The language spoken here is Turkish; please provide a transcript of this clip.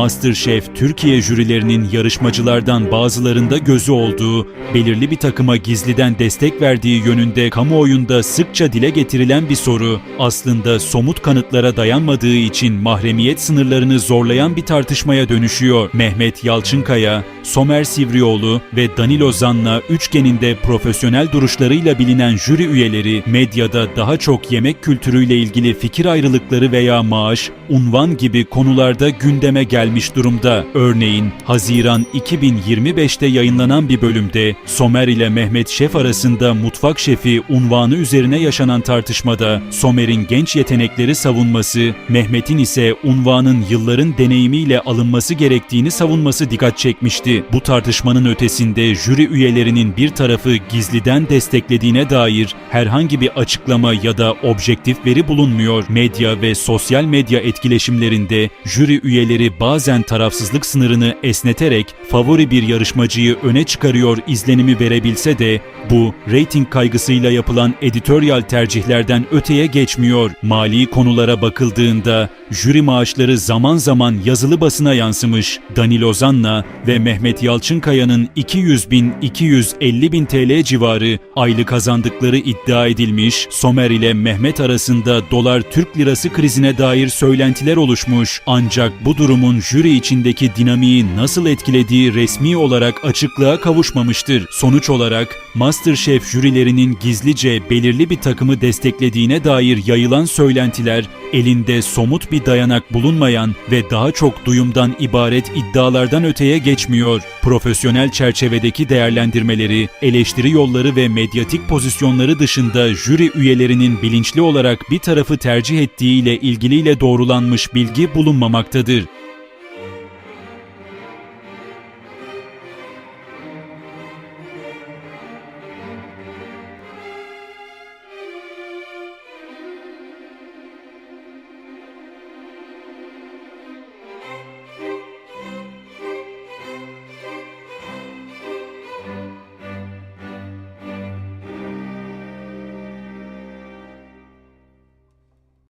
MasterChef Türkiye jürilerinin yarışmacılardan bazılarında gözü olduğu, belirli bir takıma gizliden destek verdiği yönünde kamuoyunda sıkça dile getirilen bir soru, aslında somut kanıtlara dayanmadığı için mahremiyet sınırlarını zorlayan bir tartışmaya dönüşüyor. Mehmet Yalçınkaya, Somer Sivrioğlu ve Danilo Zanna üçgeninde profesyonel duruşlarıyla bilinen jüri üyeleri medyada daha çok yemek kültürüyle ilgili fikir ayrılıkları veya maaş, unvan gibi konularda gündeme gelmiş durumda. Örneğin Haziran 2025'te yayınlanan bir bölümde Somer ile Mehmet Şef arasında mutfak şefi unvanı üzerine yaşanan tartışmada Somer'in genç yetenekleri savunması, Mehmet'in ise unvanın yılların deneyimiyle alınması gerektiğini savunması dikkat çekmişti. Bu tartışmanın ötesinde jüri üyelerinin bir tarafı gizliden desteklediğine dair herhangi bir açıklama ya da objektif veri bulunmuyor. Medya ve sosyal medya etkileşimlerinde jüri üyeleri bazen tarafsızlık sınırını esneterek favori bir yarışmacıyı öne çıkarıyor izlenimi verebilse de bu reyting kaygısıyla yapılan editoryal tercihlerden öteye geçmiyor. Mali konulara bakıldığında jüri maaşları zaman zaman yazılı basına yansımış. Danilo Zanna ve Mehmet Yalçınkaya'nın 200 bin 250 bin TL civarı aylık kazandıkları iddia edilmiş. Somer ile Mehmet arasında dolar Türk lirası krizine dair söylentiler oluşmuş. Ancak bu durumun jüri içindeki dinamiği nasıl etkilediği resmi olarak açıklığa kavuşmamıştır. Sonuç olarak MasterChef jürilerinin gizlice belirli bir takımı desteklediğine dair yayılan söylentiler elinde somut bir dayanak bulunmayan ve daha çok duyumdan ibaret iddialardan öteye geçmiyor. Profesyonel çerçevedeki değerlendirmeleri, eleştiri yolları ve medyatik pozisyonları dışında jüri üyelerinin bilinçli olarak bir tarafı tercih ettiğiyle ilgiliyle doğrulanmış bilgi bulunmamaktadır.